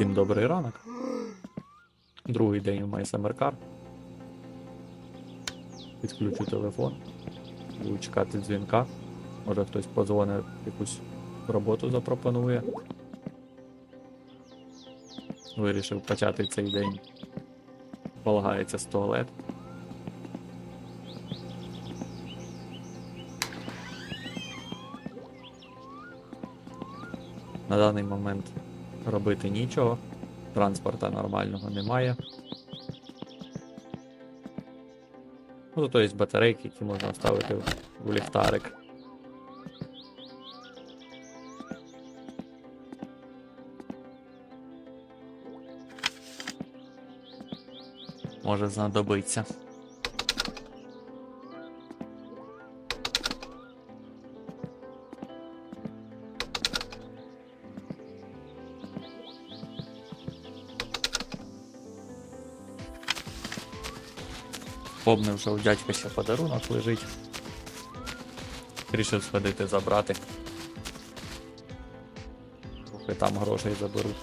Всім добрий ранок. Другий день у MySummerCar. Підключу телефон. Буду чекати дзвінка. Може хтось подзвонить, якусь роботу запропонує. Вирішив почати цей день. Полагається з туалет. На даний момент робити нічого. Транспорта нормального немає. Ну, зато є батарейки, які можна вставити в ліхтарик. Може знадобиться. Помнив, що у дядька ще подарунок лежить. Рішив сходити забрати. Поки там грошей заберуть.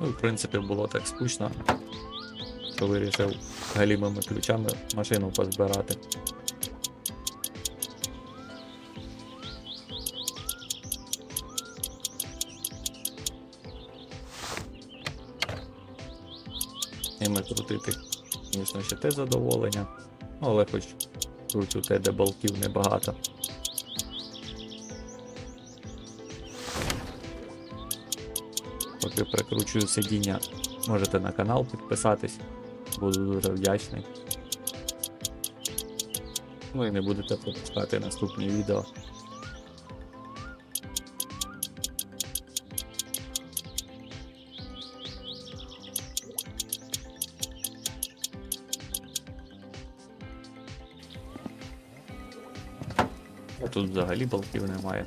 Ну, в принципі, було так скучно, що вирішив галімими ключами машину позбирати. Ними крутити, звісно, ще те задоволення. Але хоч кручу те, де болтів небагато. Поки прикручую сидіння, можете на канал підписатись. Буду дуже вдячний. Ну і не будете пропускати наступні відео. Тут взагалі болтів немає.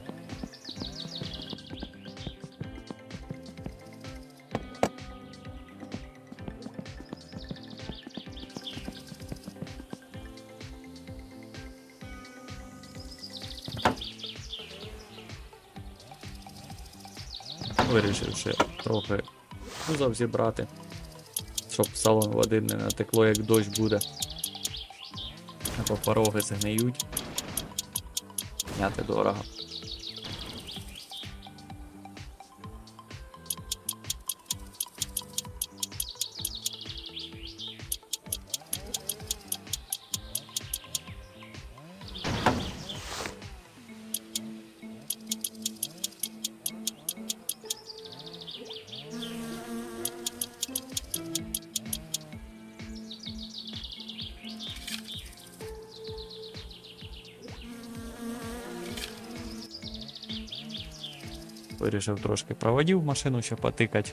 Вирішив ще трохи кузов зібрати, щоб салон води не натекло, як дощ буде. Або пороги згниють. Зняти дорого. Вирішив трошки проводів машину ще потикати.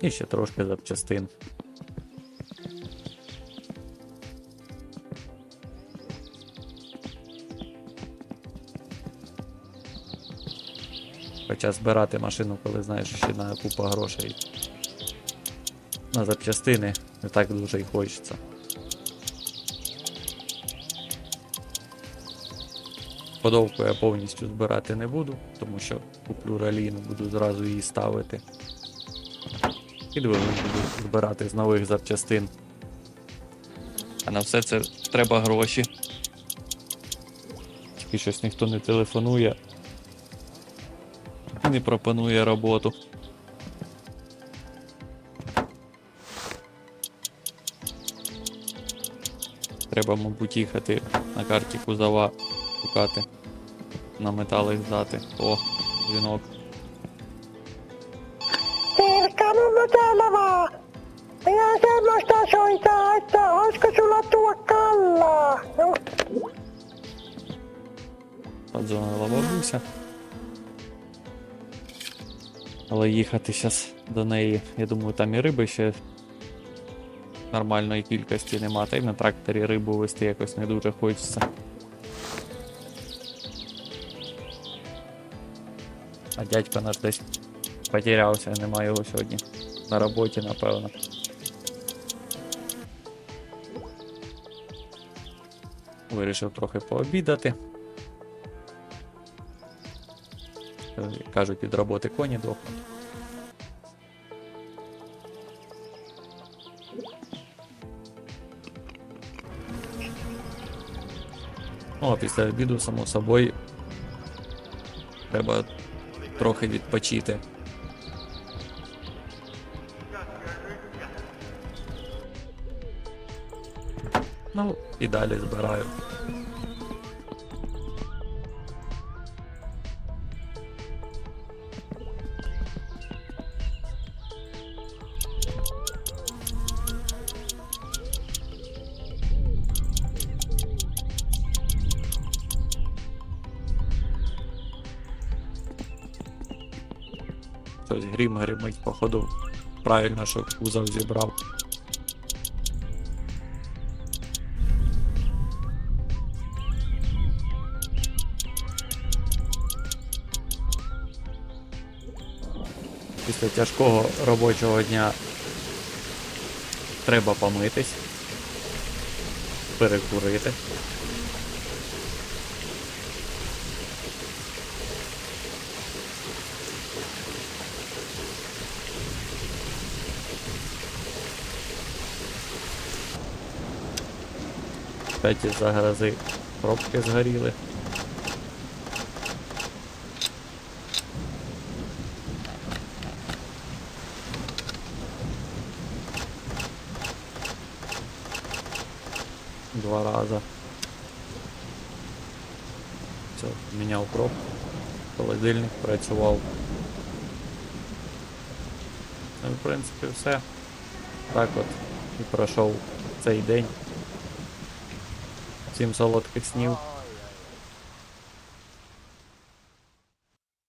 І ще трошки запчастин. Хоча збирати машину, коли знаєш, що ще на купа грошей. На запчастини не так дуже й хочеться. Подовку я повністю збирати не буду, тому що куплю раліну, буду зразу її ставити. І буду збирати з нових запчастин. А на все це треба гроші. Тільки щось ніхто не телефонує і не пропонує роботу. Треба, мабуть, їхати на карті кузова шукати. На метали здати. О, дзвінок. Подзвонила бабуся. Але їхати зараз до неї, я думаю, там і риби ще нормальної кількості нема, та й на тракторі рибу вести якось не дуже хочеться. А дядько наш десь потерявся, немає його сьогодні. На роботі, напевно. Вирішив трохи пообідати. Кажуть, від роботи коні дохнуть. Ну, а після обіду, само собою, треба трохи відпочити. Ну, і далі збираю. Щось грім гримить, походу. Правильно, що кузов зібрав. Після тяжкого робочого дня треба помитись, перекурити. Опять із-за грози пробки згоріли. Два рази. Все, міняв пробку. Холодильник працював. Ну, в принципі, все. Так от і пройшов цей день. Всім солодких снів.